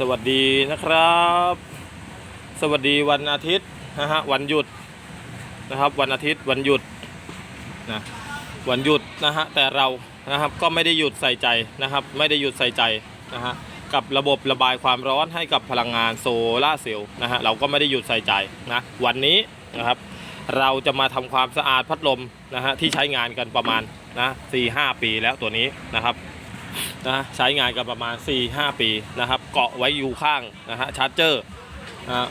สวัสดีนะครับ สวัสดีวันอาทิตย์นะฮะวันหยุดนะครับ วันอาทิตย์วันหยุดนะวันหยุดนะฮะแต่เรานะครับก็ไม่ได้หยุดใส่ใจนะครับ ไม่ได้หยุดใส่ใจนะฮะกับระบบระบายความร้อนให้กับพลังงานโซลาเซลล์นะฮะเราก็ไม่ได้หยุดใส่ใจนะวันนี้นะครับ เราจะมาทำความสะอาดพัดลมนะฮะที่ใช้งานกันประมาณนะสี่ห้าปีแล้วตัวนี้นะครับนะใช้งานกันประมาณ 4-5 ปีนะครับ เกาะไว้อยู่ข้างนะฮะชาร์จเจอร์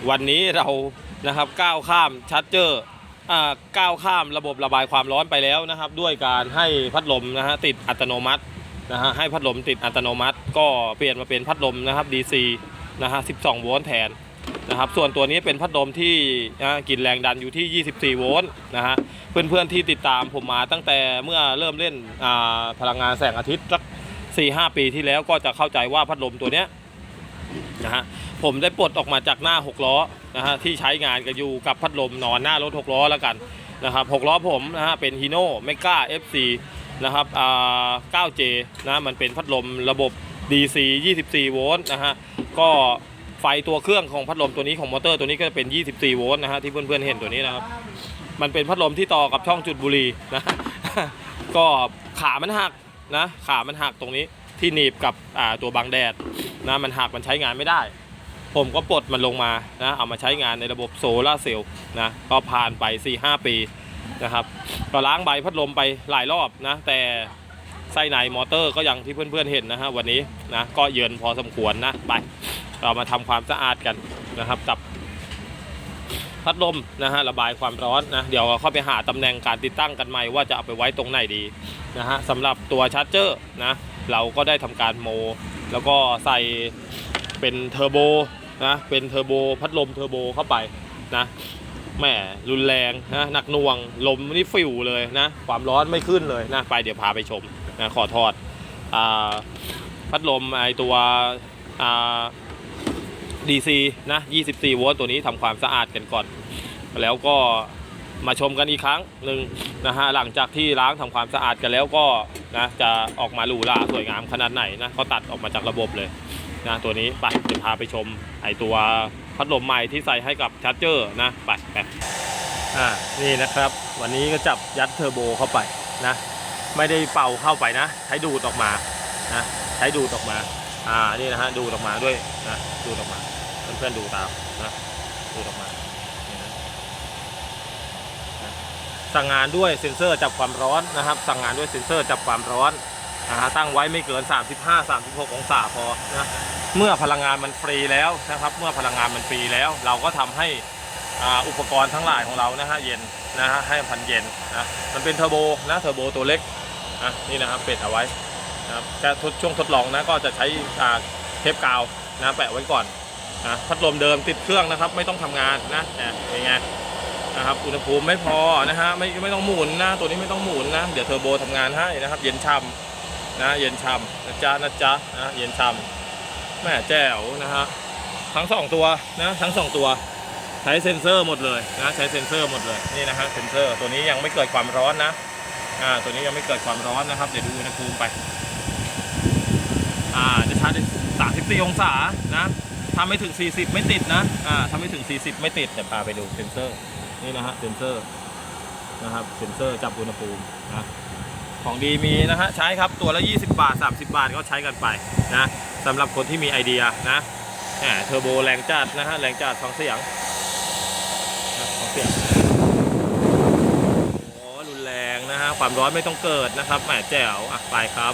วันนี้เรานะครับก้าวข้ามชาร์จเจอร์ก้าวข้ามระบบระบายความร้อนไปแล้วนะครับ ด้วยการให้พัดลมนะฮะติดอัตโนมัตินะฮะให้พัดลมติดอัตโนมัติ ก็เปลี่ยนมาเป็นพัดลมนะครับ DC นะฮะ 12 โวลต์แทนนะครับ ส่วนตัวนี้เป็นพัดลมที่กินแรงดันอยู่ที่ 24 โวลต์นะฮะ เพื่อนๆที่ติดตามผมมาตั้งแต่เมื่อเริ่มเล่นพลังงานแสงอาทิตย์สักสี่ห้าปีที่แล้วก็จะเข้าใจว่าพัดลมตัวเนี้ย นะฮะผมได้ปลดออกมาจากหน้าหกล้อนะฮะที่ใช้งานกันอยู่กับพัดลมนอนหน้ารถหกล้อแล้วกันนะครับหกล้อผมนะฮะเป็นฮีโน่เมกา FC นะครับอ่า 9J นะมันเป็นพัดลมระบบ DC 24 โวลต์นะฮะก็ไฟตัวเครื่องของพัดลมตัวนี้ของมอเตอร์ตัวนี้ก็จะเป็น 24 โวลต์นะฮะที่เพื่อนๆเห็นตัวนี้นะครับมันเป็นพัดลมที่ต่อกับช่องจุดบุหรี่นะก็ขามันหักนะขามันหักตรงนี้ที่หนีบกับตัวบังแดด นะมันหักมันใช้งานไม่ได้ ผมก็ปลดมันลงมานะเอามาใช้งานในระบบโซลาเซลล์นะก็ผ่านไป 4-5 ปีนะครับก็ล้างใบพัดลมไปหลายรอบนะแต่ไส้ในมอเตอร์ก็อย่างที่เพื่อนๆเห็นนะฮะวันนี้นะก็เยินพอสมควรนะไปเรามาทำความสะอาดกันนะครับกับพัดลมนะฮะระบายความร้อนนะเดี๋ยวเราเข้าไปหาตำแหน่งการติดตั้งกันใหม่ว่าจะเอาไปไว้ตรงไหนดีนะฮะสำหรับตัวชาร์จเจอร์นะเราก็ได้ทำการโม แล้วก็ใส่เป็นเทอร์โบนะเป็นเทอร์โบพัดลมเทอร์โบเข้าไปนะแหมรุนแรงนะหนักหน่วง ลมนี่ฟิวเลยนะความร้อนไม่ขึ้นเลยนะไปเดี๋ยวพาไปชมนะขอทอดอ่าพัดลมไอตัวอ่า DC นะ 24 โวลต์ตัวนี้ทำความสะอาดกันก่อน แล้วก็ มาชมกันอีกครั้งหนึ่งนะฮะหลังจากที่ล้างทำความสะอาดกันแล้วก็นะจะออกมาหรูหราสวยงามขนาดไหนนะเขาตัดออกมาจากระบบเลยนะตัวนี้ไปจะพาไปชมไอตัวพัดลมใหม่ที่ใส่ให้กับชาร์จเจอร์นะไปไปอ่านี่นะครับ วันนี้ก็จับยัดเทอร์โบเข้าไปนะไม่ได้เป่าเข้าไปนะ ใช้ดูดออกมานะใช้ดูดออกมาอ่านี่นะฮะดูดออกมาด้วยนะดูดออกมาเพื่อนๆดูตามนะดูดออกมานี่นะนะ สั่งงานด้วยเซ็นเซอร์จับความร้อนนะครับ สั่งงานด้วยเซ็นเซอร์จับความร้อนนะฮะตั้งไว้ไม่เกิน 35-36 องศาพอนะเมื่อพลังงานมันฟรีแล้วนะครับ เมื่อพลังงานมันฟรีแล้ว เราก็ทำให้อ่าอุปกรณ์ทั้งหลายของเรานะฮะเย็นนะฮะให้พันเย็นนะมันเป็นเทอร์โบนะเทอร์โบตัวเล็กนะนี่นะครับเป็ดเอาไว้นะครับแต่ทดช่วงทดลองนะก็จะใช้อ่าเทปกาวนะแปะไว้ก่อนนะพัดลมเดิมติดเครื่องนะครับ ไม่ต้องทำงานนะแต่เป็นไง นะครับอุณหภูมิไม่พอนะฮะไม่ไม่ต้องหมุนนะ ตัวนี้ไม่ต้องหมุนนะ เดี๋ยวเทอร์โบทำงานให้นะครับ เย็นช่ำนะเย็นช่ำนะจ๊ะนะจ๊ะนะเย็นช่ำแม่แจ๋วนะฮะทั้งสองตัวนะทั้งสองตัวใช้เซ็นเซอร์หมดเลยนะใช้เซ็นเซอร์หมดเลยนี่นะฮะเซ็นเซอร์ตัวนี้ยังไม่เกิดความร้อนนะอ่าตัวนี้ยังไม่เกิดความร้อนนะครับ เดี๋ยวดูอุณหภูมิไปอ่าจะชาร์จได้34องศานะถ้าไม่ถึง 40 ไม่ติดนะอ่าถ้าไม่ถึง 40 ไม่ติดเดี๋ยวพาไปดูเซ็นเซอร์ นี่นะฮะเซนเซอร์นะครับเซนเซอร์จับอุณหภูมินะของดีมีนะฮะใช้ครับตัวละ 20 บาท 30 บาทก็ใช้กันไปนะสำหรับคนที่มีไอเดียนะแหมเทอร์โบแรงจัดนะฮะแรงจัดฟังเสียงฟังเสียงโอ้รุนแรงนะฮะความร้อนไม่ต้องเกิดนะครับแหมแจ๋วอะไปครับ